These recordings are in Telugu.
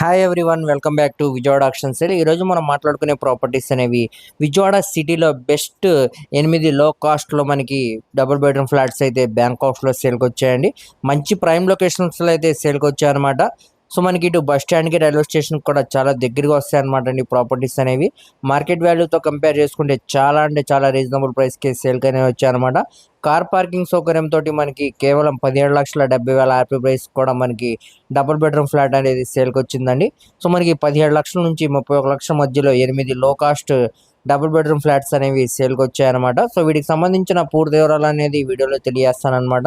Hi everyone welcome back to Vijayawada auction sale ఈరోజు మనం మాట్లాడుకునే ప్రాపర్టీస్ అనేవి విజయవాడ సిటీలో బెస్ట్ ఎనిమిది లో కాస్ట్లో మనకి డబుల్ బెడ్రూమ్ ఫ్లాట్స్ అయితే బ్యాంకాక్స్లో సేల్కి వచ్చాయండి. మంచి ప్రైమ్ లొకేషన్స్లో అయితే సేల్కి వచ్చాయన్నమాట. సో మనకి ఇటు బస్ స్టాండ్కి రైల్వే స్టేషన్ కూడా చాలా దగ్గరగా వస్తాయి అనమాట అండి ప్రాపర్టీస్ అనేవి. మార్కెట్ వాల్యూతో కంపేర్ చేసుకుంటే చాలా అంటే చాలా రీజనబుల్ ప్రైస్కి సేల్కి అనేవి వచ్చాయన్నమాట. కార్ పార్కింగ్ సౌకర్యంతో మనకి కేవలం పదిహేడు లక్షల డెబ్బై వేల ఆర్పీ ప్రైస్ కూడా మనకి డబుల్ బెడ్రూమ్ ఫ్లాట్ అనేది సేల్కి వచ్చిందండి సో మనకి పదిహేడు లక్షల నుంచి ముప్పై ఒక లక్షల మధ్యలో ఎనిమిది లో కాస్ట్ డబుల్ బెడ్రూమ్ ఫ్లాట్స్ అనేవి సేల్కి వచ్చాయన్నమాట సో వీటికి సంబంధించిన పూర్తి వివరాలు అనేది వీడియోలో తెలియజేస్తానమాట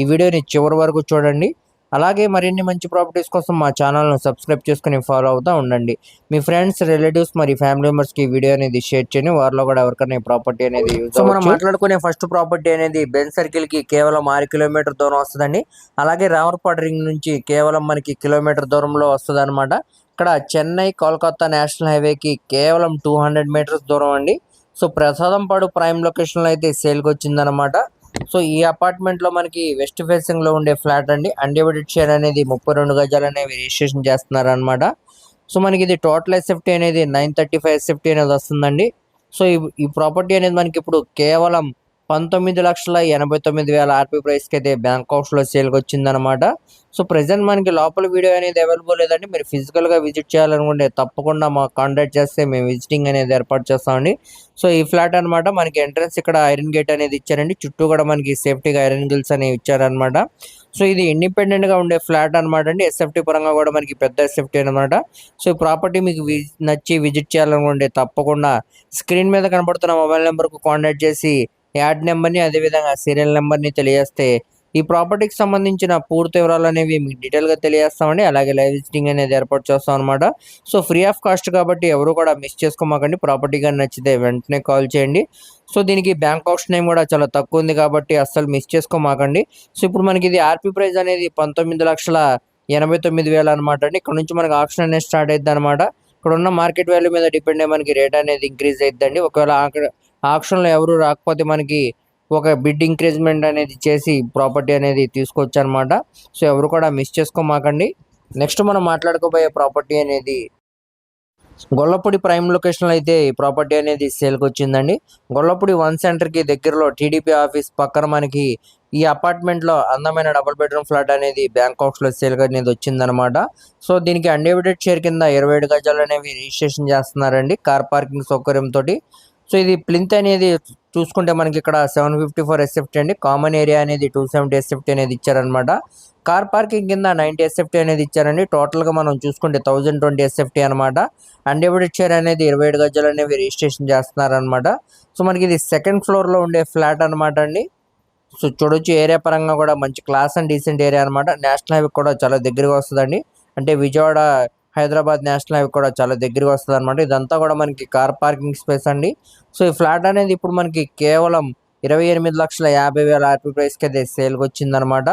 ఈ వీడియోని చివరి వరకు చూడండి. అలాగే మరిన్ని మంచి ప్రాపర్టీస్ కోసం మా ఛానల్ను సబ్స్క్రైబ్ చేసుకుని ఫాలో అవుతూ ఉండండి. మీ ఫ్రెండ్స్ రిలేటివ్స్ మరి ఫ్యామిలీ మెంబర్స్కి ఈ వీడియో అనేది షేర్ చేయండి. వారిలో కూడా ఎవరికైనా ఈ ప్రాపర్టీ అనేది యూజ్ సో మనం మాట్లాడుకునే ఫస్ట్ ప్రాపర్టీ అనేది బెన్ సర్కిల్కి కేవలం ఆరు కిలోమీటర్ దూరం వస్తుందండి. అలాగే రామర్పాడు రింగ్ నుంచి కేవలం మనకి కిలోమీటర్ దూరంలో వస్తుంది అనమాట ఇక్కడ చెన్నై కోల్కతా నేషనల్ హైవేకి కేవలం టూ హండ్రెడ్ మీటర్స్ దూరం అండి. సో ప్రసాదంపాడు ప్రైమ్ లొకేషన్లో అయితే సేల్కి వచ్చిందనమాట సో ఈ అపార్ట్మెంట్లో మనకి వెస్ట్ ఫేసింగ్లో ఉండే ఫ్లాట్ అండి. అన్డివైడెడ్ షేర్ అనేది ముప్పై రెండు గజాలు అనేవి రిజిస్ట్రేషన్ చేస్తున్నారు అనమాట సో మనకి ఇది టోటల్ ఎస్ఎఫ్టీ అనేది నైన్ థర్టీ ఫైవ్ ఎస్ఎఫ్టీ అనేది వస్తుందండి. సో ఈ ఈ ప్రాపర్టీ అనేది మనకి ఇప్పుడు కేవలం పంతొమ్మిది లక్షల ఎనభై తొమ్మిది వేల ఆర్పీ ప్రైస్కి అయితే బ్యాంకాక్స్లో సేల్కి వచ్చిందనమాట సో ప్రజెంట్ మనకి లోపల వీడియో అనేది అవైలబుల్ లేదండి. మీరు ఫిజికల్గా విజిట్ చేయాలనుకుంటే తప్పకుండా మాకు కాంటాక్ట్ చేస్తే మేము విజిటింగ్ అనేది ఏర్పాటు చేస్తామండి. సో ఈ ఫ్లాట్ అనమాట మనకి ఎంట్రన్స్ ఇక్కడ ఐరన్ గేట్ అనేది ఇచ్చారండి. చుట్టూ కూడా మనకి సేఫ్టీగా ఐరన్ గిల్స్ అనేవి ఇచ్చారనమాట సో ఇది ఇండిపెండెంట్గా ఉండే ఫ్లాట్ అనమాట అండి. ఎస్ఎఫ్టీ పరంగా కూడా మనకి పెద్ద ఎస్ఎఫ్టీ అనమాట సో ఈ ప్రాపర్టీ మీకు నచ్చి విజిట్ చేయాలనుకుంటే తప్పకుండా స్క్రీన్ మీద కనబడుతున్న మొబైల్ నెంబర్కు కాంటాక్ట్ చేసి యాడ్ నెంబర్ని అదేవిధంగా సీరియల్ నెంబర్ని తెలియజేస్తే ఈ ప్రాపర్టీకి సంబంధించిన పూర్తి వివరాలు అనేవి మీకు డీటెయిల్గా తెలియజేస్తామండి. అలాగే లైవ్ విజిటింగ్ అనేది ఏర్పాటు చేస్తాం అనమాట సో ఫ్రీ ఆఫ్ కాస్ట్ కాబట్టి ఎవరు కూడా మిస్ చేసుకోమాకండి. ప్రాపర్టీ కానీ నచ్చితే వెంటనే కాల్ చేయండి. సో దీనికి బ్యాంక్ ఆప్షన్ నేమ్ కూడా చాలా తక్కువ ఉంది కాబట్టి అస్సలు మిస్ చేసుకోమాకండి. సో ఇప్పుడు మనకి ఇది ఆర్పీ ప్రైజ్ అనేది పంతొమ్మిది లక్షల ఎనభై తొమ్మిది వేలు అనమాట అండి. ఇక్కడ నుంచి మనకి ఆప్షన్ అనేది స్టార్ట్ అవుతుంది అనమాట ఇక్కడ ఉన్న మార్కెట్ వాల్యూ మీద డిపెండ్ అయ్యి మనకి రేట్ అనేది ఇంక్రీజ్ అవుతుందండి ఒకవేళ ఆక్షన్లో ఎవరు రాకపోతే మనకి ఒక బిడ్ ఇంక్రీజ్మెంట్ అనేది చేసి ప్రాపర్టీ అనేది తీసుకోవచ్చు అనమాట సో ఎవరు కూడా మిస్ చేసుకోమాకండి. నెక్స్ట్ మనం మాట్లాడుకోబోయే ప్రాపర్టీ అనేది గొల్లపూడి ప్రైమ్ లొకేషన్లో అయితే ఈ ప్రాపర్టీ అనేది సేల్కి వచ్చిందండి గొల్లపూడి వన్ సెంటర్కి దగ్గరలో టీడీపీ ఆఫీస్ పక్కన మనకి ఈ అపార్ట్మెంట్లో అందమైన డబుల్ బెడ్రూమ్ ఫ్లాట్ అనేది బ్యాంకాక్స్లో సేల్గా అనేది వచ్చిందనమాట. సో దీనికి అన్డివిడెడ్ షేర్ కింద ఇరవై ఏడు గజాలు అనేవి రిజిస్ట్రేషన్ చేస్తున్నారండి. కార్ పార్కింగ్ సౌకర్యంతో సో ఇది ప్లింత్ అనేది చూసుకుంటే మనకి ఇక్కడ సెవెన్ ఫిఫ్టీ ఫోర్ ఎస్ఎఫ్టీ అండి. కామన్ ఏరియా అనేది టూ సెవెంటీ ఎస్ఎఫ్టీ అనేది ఇచ్చారనమాట కార్ పార్కింగ్ కింద నైంటీ ఎస్ఎఫ్టీ అనేది ఇచ్చారండి. టోటల్గా మనం చూసుకుంటే థౌజండ్ ట్వంటీ ఎస్ఎఫ్టీ అనమాట అన్డివిడెడ్ షేర్ అనేది ఇరవై ఏడు గజాలు అనేవి రిజిస్ట్రేషన్ చేస్తున్నారనమాట సో మనకి ఇది సెకండ్ ఫ్లోర్లో ఉండే ఫ్లాట్ అనమాట అండి. సో చూడొచ్చు ఏరియా పరంగా కూడా మంచి క్లాస్ అండ్ డీసెంట్ ఏరియా అనమాట నేషనల్ హైవే కూడా చాలా దగ్గరగా వస్తుందండి. అంటే విజయవాడ హైదరాబాద్ నేషనల్ హైవే కూడా చాలా దగ్గరికి వస్తుంది అనమాట ఇదంతా కూడా మనకి కార్ పార్కింగ్ స్పేస్ అండి. సో ఈ ఫ్లాట్ అనేది ఇప్పుడు మనకి కేవలం ఇరవై ఎనిమిది లక్షల యాభై వేల ఆర్పీ ప్రైస్కి అయితే సేల్కి వచ్చిందనమాట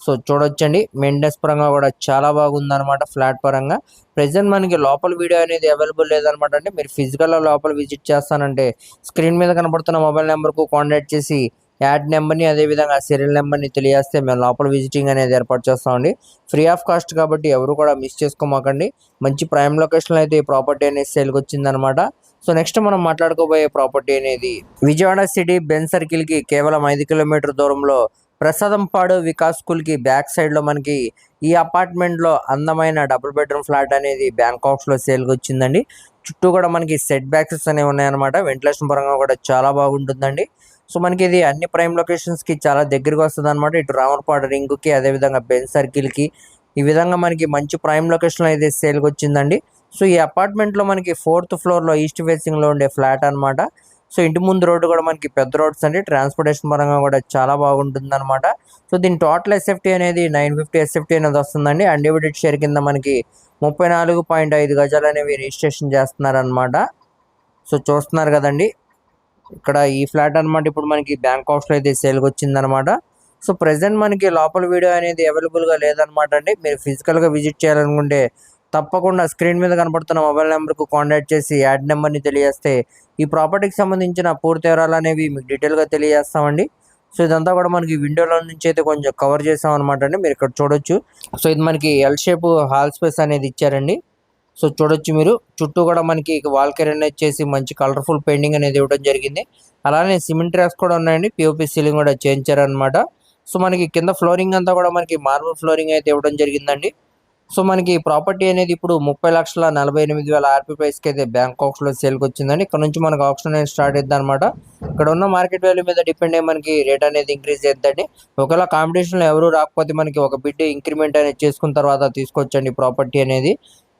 సో చూడొచ్చండి. మెయింటెనెన్స్ పరంగా కూడా చాలా బాగుందన్నమాట ఫ్లాట్ పరంగా. ప్రెసెంట్ మనకి లోపల వీడియో అనేది అవైలబుల్ లేదనమాట అంటే మీరు ఫిజికల్గా లోపల విజిట్ చేస్తానంటే స్క్రీన్ మీద కనబడుతున్న మొబైల్ నెంబర్కు కాంటాక్ట్ చేసి యాడ్ నెంబర్ని అదేవిధంగా సీరియల్ నెంబర్ని తెలియజేస్తే మేము లోపల విజిటింగ్ అనేది ఏర్పాటు చేస్తామండి. ఫ్రీ ఆఫ్ కాస్ట్ కాబట్టి ఎవరు కూడా మిస్ చేసుకోమాకండి. మంచి ప్రైమ్ లొకేషన్లో అయితే ఈ ప్రాపర్టీ అనేది సేల్కి వచ్చిందనమాట. సో నెక్స్ట్ మనం మాట్లాడుకోబోయే ప్రాపర్టీ అనేది విజయవాడ సిటీ బెన్ సర్కిల్కి కేవలం ఐదు కిలోమీటర్ దూరంలో ప్రసాదంపాడు వికాస్ స్కూల్కి బ్యాక్ సైడ్లో మనకి ఈ అపార్ట్మెంట్లో అందమైన డబుల్ బెడ్రూమ్ ఫ్లాట్ అనేది బ్యాంకాక్స్లో సేల్కి వచ్చిందండి. చుట్టూ కూడా మనకి సెట్ బ్యాక్స్ అనేవి ఉన్నాయన్నమాట. వెంటిలేషన్ పరంగా కూడా చాలా బాగుంటుందండి. సో మనకి ఇది అన్ని ప్రైమ్ లొకేషన్స్కి చాలా దగ్గరగా వస్తుంది అనమాట ఇటు రామర్పాడు రింగ్కి అదేవిధంగా బెన్ సర్కిల్కి. ఈ విధంగా మనకి మంచి ప్రైమ్ లొకేషన్లో అయితే సేల్కి వచ్చిందండి సో ఈ అపార్ట్మెంట్లో మనకి ఫోర్త్ ఫ్లోర్లో ఈస్ట్ ఫేసింగ్లో ఉండే ఫ్లాట్ అనమాట సో ఇంటి ముందు రోడ్డు కూడా మనకి పెద్ద రోడ్స్ అండి. ట్రాన్స్పోర్టేషన్ పరంగా కూడా చాలా బాగుంటుంది అనమాట సో దీని టోటల్ ఎస్ఎఫ్టీ అనేది నైన్ ఫిఫ్టీ ఎస్ఎఫ్టీ అనేది వస్తుందండి. అన్డివిడెడ్ షేర్ కింద మనకి ముప్పై నాలుగు పాయింట్ ఐదు గజాలు అనేవి రిజిస్ట్రేషన్ చేస్తున్నారనమాట సో చూస్తున్నారు కదండి. ఇక్కడ ఈ ఫ్లాట్ అనమాట ఇప్పుడు మనకి బ్యాంక్ ఆఫ్లో అయితే సేల్కి వచ్చిందనమాట సో ప్రజెంట్ మనకి లోపల వీడియో అనేది అవైలబుల్గా లేదనమాట అండి. మీరు ఫిజికల్గా విజిట్ చేయాలనుకుంటే తప్పకుండా స్క్రీన్ మీద కనబడుతున్న మొబైల్ నెంబర్కు కాంటాక్ట్ చేసి యాడ్ నెంబర్ని తెలియజేస్తే ఈ ప్రాపర్టీకి సంబంధించిన పూర్తి వివరాలు అనేవి మీకు డీటెయిల్గా తెలియజేస్తామండి. సో ఇదంతా కూడా మనకి విండోలో నుంచి అయితే కొంచెం కవర్ చేసాం అనమాట అండి. మీరు ఇక్కడ చూడొచ్చు. సో ఇది మనకి ఎల్ షేప్ హాల్ స్పేస్ అనేది ఇచ్చారండి. సో చూడొచ్చు మీరు. చుట్టూ కూడా మనకి వాల్ అనేది చేసి మంచి కలర్ఫుల్ పెయింటింగ్ అనేది ఇవ్వడం జరిగింది. అలానే సిమెంట్ ర్యాక్స్ కూడా ఉన్నాయండి. పిఓపి సీలింగ్ కూడా చేయించారనమాట సో మనకి కింద ఫ్లోరింగ్ అంతా కూడా మనకి మార్బుల్ ఫ్లోరింగ్ అయితే ఇవ్వడం జరిగిందండి. సో మనకి ప్రాపర్టీ అనేది ఇప్పుడు ముప్పై లక్షల నలభై ఎనిమిది వేల ఆర్పీ ప్రైస్కి అయితే బ్యాంకాక్స్లో సేల్కి వచ్చిందండి. ఇక్కడ నుంచి మనకు ఆప్షన్ అనేది స్టార్ట్ అవుతుంది అనమాట ఇక్కడ ఉన్న మార్కెట్ వాల్యూ మీద డిపెండ్ అయ్యి మనకి రేట్ అనేది ఇంక్రీజ్ అవుతుందండి ఒకవేళ కాంపిటీషన్లో ఎవరు రాకపోతే మనకి ఒక బిడ్ ఇంక్రిమెంట్ అనేది చేసుకున్న తర్వాత తీసుకొచ్చండి ప్రాపర్టీ అనేది.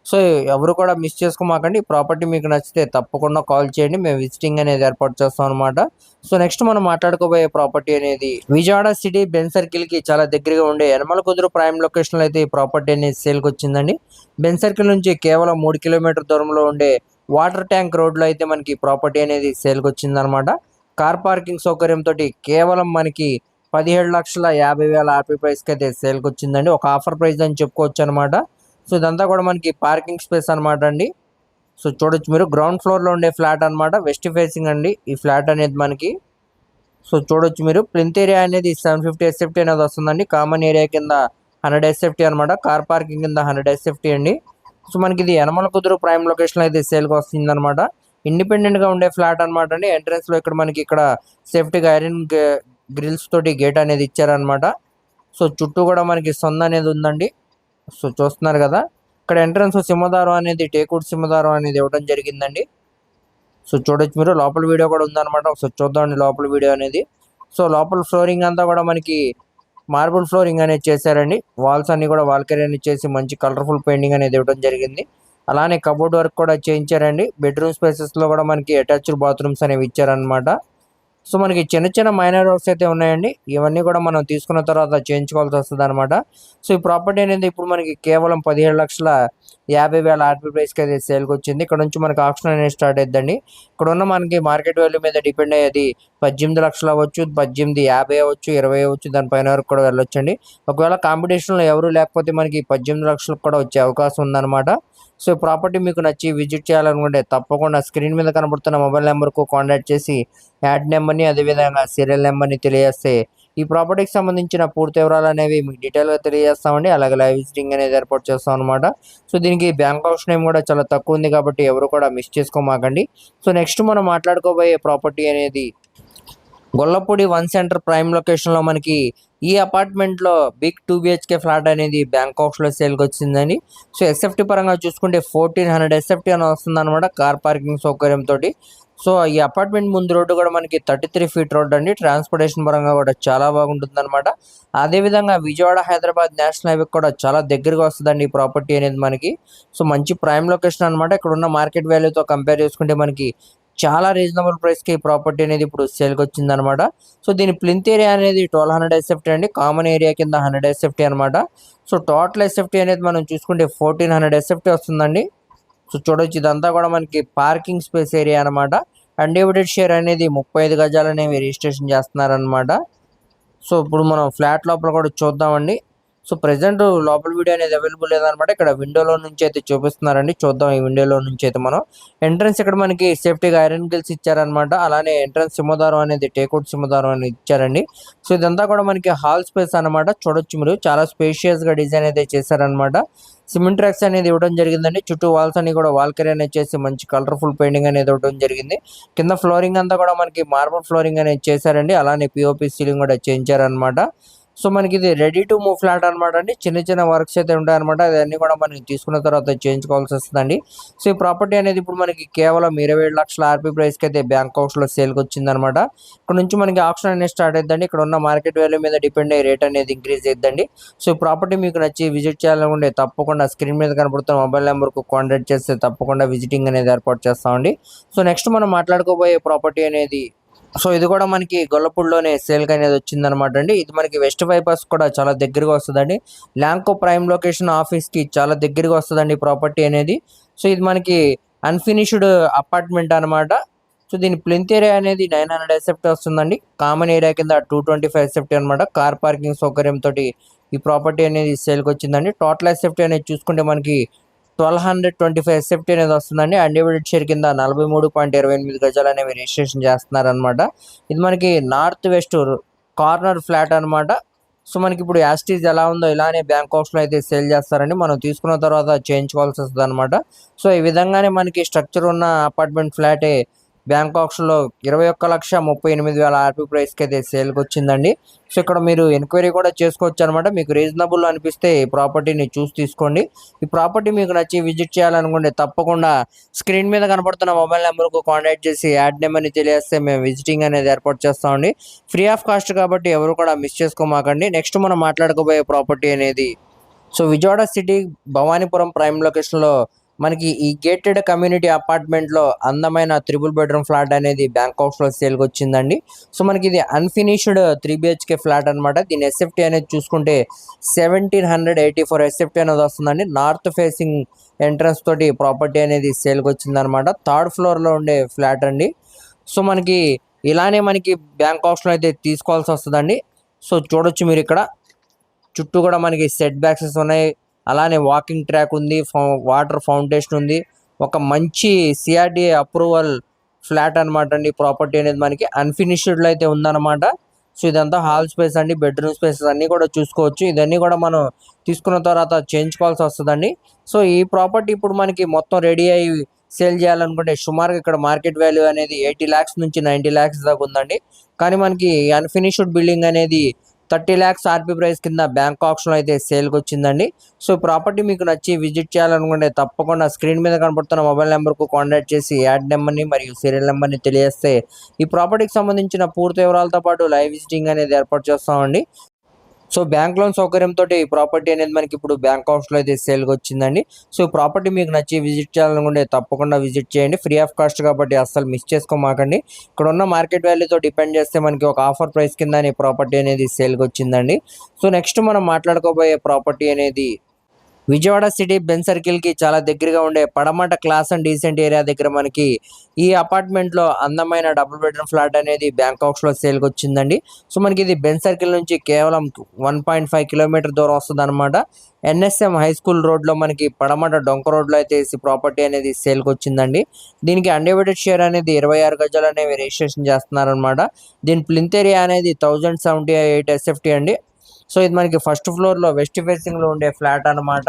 సో ఎవరు కూడా మిస్ చేసుకోమాకండి. ప్రాపర్టీ మీకు నచ్చితే తప్పకుండా కాల్ చేయండి. మేము విజిటింగ్ అనేది ఏర్పాటు చేస్తాం అనమాట సో నెక్స్ట్ మనం మాట్లాడుకోబోయే ప్రాపర్టీ అనేది విజయవాడ సిటీ బెన్ సర్కిల్కి చాలా దగ్గరగా ఉండే యనమల కుదురు ప్రైమ్ లొకేషన్లో అయితే ఈ ప్రాపర్టీ అనేది సేల్కి వచ్చిందండి. బెన్ సర్కిల్ నుంచి కేవలం మూడు కిలోమీటర్ దూరంలో ఉండే వాటర్ ట్యాంక్ రోడ్లో అయితే మనకి ప్రాపర్టీ అనేది సేల్కి వచ్చిందనమాట కార్ పార్కింగ్ సౌకర్యంతో కేవలం మనకి పదిహేడు లక్షల యాభై వేల ఆర్పీ ప్రైస్కి అయితే సేల్కి వచ్చిందండి. ఒక ఆఫర్ ప్రైస్ అని చెప్పుకోవచ్చు అనమాట సో ఇదంతా కూడా మనకి పార్కింగ్ స్పేస్ అనమాట అండి. సో చూడొచ్చు మీరు గ్రౌండ్ ఫ్లోర్లో ఉండే ఫ్లాట్ అనమాట వెస్ట్ ఫేసింగ్ అండి ఈ ఫ్లాట్ అనేది మనకి. సో చూడొచ్చు మీరు ప్లింత్ ఏరియా అనేది సెవెన్ ఫిఫ్టీ ఎస్ఎఫ్టీ అనేది వస్తుందండి. కామన్ ఏరియా కింద హండ్రెడ్ ఎస్ఎఫ్టీ అనమాట కార్ పార్కింగ్ కింద హండ్రెడ్ ఎస్ఎఫ్టీ అండి. సో మనకి ఇది యనమల కుదురు ప్రైమ్ లొకేషన్ అయితే సేల్కి వస్తుంది అనమాట ఇండిపెండెంట్గా ఉండే ఫ్లాట్ అనమాట అండి. ఎంట్రన్స్లో ఇక్కడ మనకి ఇక్కడ సేఫ్టీగా ఐరన్ గ్రిల్స్ తోటి గేట్ అనేది ఇచ్చారనమాట సో చుట్టూ కూడా మనకి సొంత అనేది ఉందండి. సో చూస్తున్నారు కదా ఇక్కడ ఎంట్రన్స్ సింహదారం అనేది టేకుడ్ సింహదారం అనేది ఇవ్వడం జరిగిందండి. సో చూడొచ్చు మీరు లోపల వీడియో కూడా ఉందన్నమాట. ఒకసారి చూద్దామండి లోపల వీడియో అనేది. సో లోపల ఫ్లోరింగ్ అంతా కూడా మనకి మార్బుల్ ఫ్లోరింగ్ అనేది చేశారండి. వాల్స్ అన్ని కూడా వాల్కరీ అనేది చేసి మంచి కలర్ఫుల్ పెయింటింగ్ అనేది ఇవ్వడం జరిగింది. అలానే కబోర్డ్ వర్క్ కూడా చేయించారండి. బెడ్రూమ్ స్పేసెస్లో కూడా మనకి అటాచ్డ్ బాత్రూమ్స్ అనేవి ఇచ్చారనమాట సో మనకి చిన్న చిన్న మైనర్ వర్క్స్ అయితే ఉన్నాయండి. ఇవన్నీ కూడా మనం తీసుకున్న తర్వాత చేయించుకోవాల్సి వస్తుంది అనమాట సో ఈ ప్రాపర్టీ అనేది ఇప్పుడు మనకి కేవలం పదిహేడు లక్షల యాభై వేల ఆర్పీ ప్రైస్కి అయితే సేల్కి వచ్చింది ఇక్కడ నుంచి మనకి ఆప్షన్ అనేది స్టార్ట్ అవుతుందండి ఇక్కడ ఉన్న మనకి మార్కెట్ వాల్యూ మీద డిపెండ్ అయ్యేది పద్దెనిమిది లక్షలు అవ్వచ్చు పద్దెనిమిది యాభై అవ్వచ్చు ఇరవై అవ్వచ్చు దానిపైన వరకు కూడా వెళ్ళొచ్చండి. ఒకవేళ కాంపిటీషన్లో ఎవరు లేకపోతే మనకి పద్దెనిమిది లక్షలకు కూడా వచ్చే అవకాశం ఉందన్నమాట. సో ప్రాపర్టీ మీకు నచ్చి విజిట్ చేయాలనుకుంటే తప్పకుండా స్క్రీన్ మీద కనబడుతున్న మొబైల్ నెంబర్కు కాంటాక్ట్ చేసి యాడ్ నెంబర్ని అదేవిధంగా సీరియల్ నెంబర్ని తెలియజేస్తే ఈ ప్రాపర్టీకి సంబంధించిన పూర్తి వివరాలు అనేవి మీకు డీటెయిల్గా తెలియజేస్తామండి. అలాగే లైవ్ విజిటింగ్ అనేది ఏర్పాటు చేస్తాం అనమాట సో దీనికి బ్యాంక్ ఆప్షన్ ఏం కూడా చాలా తక్కువ ఉంది కాబట్టి ఎవరు కూడా మిస్ చేసుకోమాకండి. సో నెక్స్ట్ మనం మాట్లాడుకోబోయే ప్రాపర్టీ అనేది గొల్లపూడి వన్ సెంటర్ ప్రైమ్ లొకేషన్లో మనకి ఈ అపార్ట్మెంట్లో బిగ్ టూ బిహెచ్కే ఫ్లాట్ అనేది బ్యాంకాక్స్లో సేల్కి వచ్చిందండి సో ఎస్ఎఫ్టీ పరంగా చూసుకుంటే ఫోర్టీన్ హండ్రెడ్ ఎస్ఎఫ్టీ అని వస్తుంది అనమాట కార్ పార్కింగ్ సౌకర్యంతో సో ఈ అపార్ట్మెంట్ ముందు రోడ్డు కూడా మనకి థర్టీ త్రీ ఫీట్ రోడ్ అండి. ట్రాన్స్పోర్టేషన్ పరంగా కూడా చాలా బాగుంటుంది అనమాట అదేవిధంగా విజయవాడ హైదరాబాద్ నేషనల్ హైవే కూడా చాలా దగ్గరగా వస్తుందండి ఈ ప్రాపర్టీ అనేది మనకి. సో మంచి ప్రైమ్ లొకేషన్ అనమాట ఇక్కడ ఉన్న మార్కెట్ వాల్యూతో కంపేర్ చేసుకుంటే మనకి చాలా రీజనబుల్ ప్రైస్కి ఈ ప్రాపర్టీ అనేది ఇప్పుడు సేల్కి వచ్చింది అనమాట సో దీని ప్లింత్ ఏరియా అనేది ట్వెల్వ్ హండ్రెడ్ ఎస్ఎఫ్టీ అండి. కామన్ ఏరియా కింద హండ్రెడ్ ఎస్ఎఫ్టీ అనమాట సో టోటల్ ఎస్ఎఫ్టీ అనేది మనం చూసుకుంటే ఫోర్టీన్ హండ్రెడ్ ఎస్ఎఫ్టీ వస్తుందండి. సో చూడొచ్చు. ఇదంతా కూడా మనకి పార్కింగ్ స్పేస్ ఏరియా అనమాట అన్డివిడెడ్ షేర్ అనేది ముప్పై ఐదు గజాలు అనేవి రిజిస్ట్రేషన్ చేస్తున్నారనమాట సో ఇప్పుడు మనం ఫ్లాట్ లోపల కూడా చూద్దామండి. సో ప్రజెంట్ లోపల వీడియో అనేది అవైలబుల్ లేదనమాట. ఇక్కడ విండోలో నుంచి అయితే చూపిస్తున్నారండి. చూద్దాం ఈ విండోలో నుంచి అయితే మనం. ఎంట్రన్స్ ఇక్కడ మనకి సేఫ్టీగా ఐరన్ గిల్స్ ఇచ్చారనమాట. అలానే ఎంట్రన్స్ సింహదారం అనేది టేకౌట్ సింహదారం అనేది ఇచ్చారండి. సో ఇదంతా కూడా మనకి హాల్ స్పేస్ అనమాట. చూడొచ్చు మీరు. చాలా స్పేషియస్గా డిజైన్ అయితే చేశారనమాట. సిమెంట్ ట్రాక్స్ అనేది ఇవ్వడం జరిగిందండి. చుట్టూ వాల్స్ అన్ని కూడా వాల్కరీ అనేది చేసి మంచి కలర్ఫుల్ పెయింటింగ్ అనేది ఇవ్వడం జరిగింది. కింద ఫ్లోరింగ్ అంతా కూడా మనకి మార్బల్ ఫ్లోరింగ్ అనేది చేశారండి. అలానే పిఓపి సీలింగ్ కూడా చేయించారనమాట. సో మనకి ఇది రెడీ టు మూవ్ ఫ్లాట్ అనమాట అండి. చిన్న చిన్న వర్క్స్ అయితే ఉంటాయన్నమాట. అదన్నీ కూడా మనకి తీసుకున్న తర్వాత చేయించుకోవాల్సి వస్తుందండి. సో ఈ ప్రాపర్టీ అనేది ఇప్పుడు మనకి కేవలం ఇరవై ఏడు లక్షల ఆర్పీ ప్రైస్కి అయితే బ్యాంక్ బ్యాంకాక్స్లో సేల్కి వచ్చిందనమాట ఇక్కడ నుంచి మనకి ఆప్షన్ అనేది స్టార్ట్ అవుతుందండి ఇక్కడ ఉన్న మార్కెట్ వాల్యూ మీద డిపెండ్ అయ్యే రేట్ అనేది ఇంక్రీజ్ అవుతుందండి సో ఈ ప్రాపర్టీ మీకు నచ్చి విజిట్ చేయాలనుకుంటే తప్పకుండా స్క్రీన్ మీద కనబడుతున్న మొబైల్ నెంబర్కు కాంటాక్ట్ చేస్తే తప్పకుండా విజిటింగ్ అనేది ఏర్పాటు చేస్తామండి. సో నెక్స్ట్ మనం మాట్లాడుకోబోయే ప్రాపర్టీ అనేది సో ఇది కూడా మనకి గొల్లపూడిలోనే సేల్ అనేది వచ్చిందనమాట అండి. ఇది మనకి వెస్ట్ బైపాస్ కూడా చాలా దగ్గరగా వస్తుందండి. ల్యాంకో ప్రైమ్ లొకేషన్ ఆఫీస్కి చాలా దగ్గరగా వస్తుందండి ప్రాపర్టీ అనేది. సో ఇది మనకి అన్ఫినిష్డ్ అపార్ట్మెంట్ అనమాట సో దీని ప్లింత్ ఏరియా అనేది నైన్ హండ్రెడ్ ఎసెప్టీ వస్తుందండి. కామన్ ఏరియా కింద టూ ట్వంటీ ఫైవ్ ఎసెప్టీ అనమాట కార్ పార్కింగ్ సౌకర్యంతో ఈ ప్రాపర్టీ అనేది సేల్కి వచ్చిందండి. టోటల్ ఎసెప్టీ అనేది చూసుకుంటే మనకి twelve hundred twenty five SFT అనేది వస్తుందండి. అన్డివైడెడ్ షేర్ కింద నలభై మూడు పాయింట్ ఇరవై ఎనిమిది గజాలు అనేవి రిజిస్ట్రేషన్ చేస్తున్నారనమాట ఇది మనకి నార్త్ వెస్ట్ కార్నర్ ఫ్లాట్ అనమాట సో మనకి ఇప్పుడు యాస్టీజ్ ఎలా ఉందో ఇలానే బ్యాంకాక్స్లో అయితే సేల్ చేస్తారండి. మనం తీసుకున్న తర్వాత చేయించుకోవాల్సి వస్తుంది అనమాట సో ఈ విధంగానే మనకి స్ట్రక్చర్ ఉన్న అపార్ట్మెంట్ ఫ్లాటే బ్యాంకాక్స్లో ఇరవై ఒక్క లక్ష ముప్పై ఎనిమిది వేల ఆర్పీ ప్రైస్కి అయితే సేల్కి వచ్చిందండి సో ఇక్కడ మీరు ఎంక్వైరీ కూడా చేసుకోవచ్చు అనమాట మీకు రీజనబుల్ అనిపిస్తే ఈ ప్రాపర్టీని చూసి తీసుకోండి. ఈ ప్రాపర్టీ మీకు నచ్చి విజిట్ చేయాలనుకుంటే తప్పకుండా స్క్రీన్ మీద కనపడుతున్న మొబైల్ నెంబర్కు కాంటాక్ట్ చేసి యాడ్ నెంబర్ని తెలియజేస్తే మేము విజిటింగ్ అనేది ఏర్పాటు చేస్తామండి. ఫ్రీ ఆఫ్ కాస్ట్ కాబట్టి ఎవరు కూడా మిస్ చేసుకోమాకండి. నెక్స్ట్ మనం మాట్లాడుకోబోయే ప్రాపర్టీ అనేది so Vijayawada city Bhavanipuram prime లొకేషన్లో మనకి ఈ గేటెడ్ కమ్యూనిటీ అపార్ట్మెంట్లో అందమైన త్రిబుల్ బెడ్రూమ్ ఫ్లాట్ అనేది బ్యాంకాక్స్లో సేల్కి వచ్చిందండి. సో మనకి ఇది అన్ఫినిష్డ్ త్రీ బిహెచ్కే ఫ్లాట్ అనమాట దీని ఎస్ఎఫ్టీ అనేది చూసుకుంటే seventeen hundred eighty four SFT అనేది వస్తుందండి. నార్త్ ఫేసింగ్ ఎంట్రన్స్ తోటి ప్రాపర్టీ అనేది సేల్కి వచ్చిందనమాట థర్డ్ ఫ్లోర్లో ఉండే ఫ్లాట్ అండి. సో మనకి ఇలానే మనకి బ్యాంకాక్స్లో అయితే తీసుకోవాల్సి వస్తుందండి. సో చూడొచ్చు మీరు ఇక్కడ. చుట్టూ కూడా మనకి సెట్ బ్యాక్సెస్ ఉన్నాయి. అలానే వాకింగ్ ట్రాక్ ఉంది వాటర్ ఫౌంటేషన్ ఉంది. ఒక మంచి సిఆర్డీఏ అప్రూవల్ ఫ్లాట్ అనమాట అండి ప్రాపర్టీ అనేది మనకి. అన్ఫినిష్డ్లో అయితే ఉందన్నమాట. సో ఇదంతా హాల్ స్పేస్ అండి బెడ్రూమ్ స్పేసెస్ అన్నీ కూడా చూసుకోవచ్చు. ఇదన్నీ కూడా మనం తీసుకున్న తర్వాత చేయించుకోవాల్సి వస్తుందండి. సో ఈ ప్రాపర్టీ ఇప్పుడు మనకి మొత్తం రెడీ అయ్యి సేల్ చేయాలనుకుంటే సుమారుగా ఇక్కడ మార్కెట్ వాల్యూ అనేది ఎయిటీ ల్యాక్స్ నుంచి నైంటీ ల్యాక్స్ దాకా ఉందండి. కానీ మనకి అన్ఫినిష్డ్ బిల్డింగ్ అనేది థర్టీ ల్యాక్స్ ఆర్పీ ప్రైస్ కింద బ్యాంక్ ఆప్షన్లో అయితే సేల్కి వచ్చిందండి సో ప్రాపర్టీ మీకు నచ్చి విజిట్ చేయాలనుకుంటే తప్పకుండా స్క్రీన్ మీద కనబడుతున్న మొబైల్ నెంబర్కు కాంటాక్ట్ చేసి యాడ్ నెంబర్ని మరియు సీరియల్ నెంబర్ని తెలియజేస్తే ఈ ప్రాపర్టీకి సంబంధించిన పూర్తి వివరాలతో పాటు లైవ్ విజిటింగ్ అనేది ఏర్పాటు చేస్తామండి. సో బ్యాంక్ లోన్ సౌకర్యంతో ఈ ప్రాపర్టీ అనేది మనకి ఇప్పుడు బ్యాంక్లో అయితే సేల్కి వచ్చిందండి. సో ప్రాపర్టీ మీకు నచ్చి విజిట్ చేయాలనుకుంటే తప్పకుండా విజిట్ చేయండి. ఫ్రీ ఆఫ్ కాస్ట్ కాబట్టి అస్సలు మిస్ చేసుకోమాకండి. ఇక్కడ ఉన్న మార్కెట్ వాల్యూతో డిపెండ్ చేస్తే మనకి ఒక ఆఫర్ ప్రైస్ కింద ఈ ప్రాపర్టీ అనేది సేల్కి వచ్చిందండి. సో నెక్స్ట్ మనం మాట్లాడుకోబోయే ప్రాపర్టీ అనేది విజయవాడ సిటీ బెన్ సర్కిల్కి చాలా దగ్గరగా ఉండే పడమట క్లాస్ అండ్ డీసెంట్ ఏరియా దగ్గర మనకి ఈ అపార్ట్మెంట్లో అందమైన డబుల్ బెడ్రూమ్ ఫ్లాట్ అనేది బ్యాంకాక్స్లో సేల్కి వచ్చిందండి సో మనకి ఇది బెన్ సర్కిల్ నుంచి కేవలం వన్ పాయింట్ ఫైవ్ కిలోమీటర్ దూరం వస్తుంది అనమాట ఎన్ఎస్ఎం హై స్కూల్ రోడ్లో మనకి పడమట డొంక రోడ్లో అయితే ఈ ప్రాపర్టీ అనేది సేల్కి వచ్చిందండి దీనికి అన్డివైడెడ్ షేర్ అనేది ఇరవై ఆరు గజాలు అనేవి రిజిస్ట్రేషన్ చేస్తున్నారనమాట దీని ప్లింత్ ఏరియా అనేది థౌజండ్ సెవెంటీ ఎయిట్ ఎస్ఎఫ్టీ అండి. సో ఇది మనకి ఫస్ట్ ఫ్లోర్లో వెస్ట్ ఫేసింగ్లో ఉండే ఫ్లాట్ అనమాట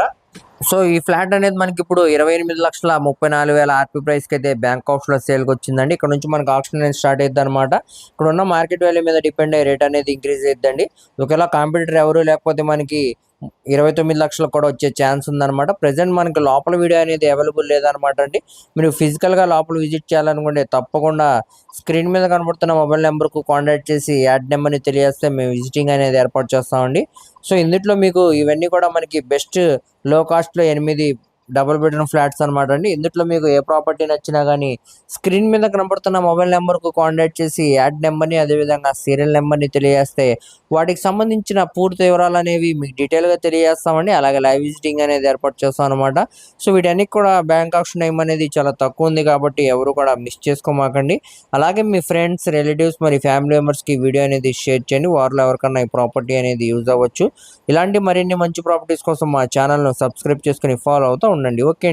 సో ఈ ఫ్లాట్ అనేది మనకి ఇప్పుడు ఇరవై ఎనిమిది లక్షల ముప్పై నాలుగు వేల ఆర్పీ ప్రైస్కి అయితే బ్యాంక్ ఆఫ్లో సేల్కి వచ్చిందండి. ఇక్కడ నుంచి మనకు ఆప్షన్ అనేది స్టార్ట్ అయ్యింది అనమాట ఇక్కడ ఉన్న మార్కెట్ వాల్యూ మీద డిపెండ్ అయ్యే రేట్ అనేది ఇంక్రీజ్ అవుతుందండి ఒకవేళ కాంపిటీటర్ ఎవరు లేకపోతే మనకి ఇరవై తొమ్మిది లక్షలు కూడా వచ్చే ఛాన్స్ ఉందన్నమాట. ప్రజెంట్ మనకి లోపల వీడియో అనేది అవైలబుల్ లేదనమాట అండి. మీరు ఫిజికల్గా లోపల విజిట్ చేయాలనుకుంటే తప్పకుండా స్క్రీన్ మీద కనబడుతున్న మొబైల్ నెంబర్కు కాంటాక్ట్ చేసి యాడ్ నెంబర్ని తెలియజేస్తే మేము విజిటింగ్ అనేది ఏర్పాటు చేస్తామండి. సో ఇందులో మీకు ఇవన్నీ కూడా మనకి బెస్ట్లో కాస్ట్లో ఎనిమిది డబుల్ బెడ్రూమ్ ఫ్లాట్స్ అనమాట అండి. ఇందులో మీకు ఏ ప్రాపర్టీ నచ్చినా కానీ స్క్రీన్ మీద కనబడుతున్న మొబైల్ నెంబర్కు కాంటాక్ట్ చేసి యాడ్ నెంబర్ని అదేవిధంగా సీరియల్ నెంబర్ని తెలియజేస్తే వాటికి సంబంధించిన పూర్తి వివరాలు అనేవి మీకు డీటెయిల్గా తెలియజేస్తామండి. అలాగే లైవ్ విజిటింగ్ అనేది ఏర్పాటు చేస్తాం అనమాట సో వీటన్నిటి కూడా బ్యాంక్ ఆప్షన్ టైం అనేది చాలా తక్కువ ఉంది కాబట్టి ఎవరు కూడా మిస్ చేసుకోమాకండి. అలాగే మీ ఫ్రెండ్స్ రిలేటివ్స్ మరి ఫ్యామిలీ మెంబర్స్కి వీడియో అనేది షేర్ చేయండి. వారిలో ఎవరికన్నా ఈ ప్రాపర్టీ అనేది యూజ్ అవ్వచ్చు. ఇలాంటి మరిన్ని మంచి ప్రాపర్టీస్ కోసం మా ఛానల్ను సబ్స్క్రైబ్ చేసుకుని ఫాలో అవుతూ ఉండండి. ఓకే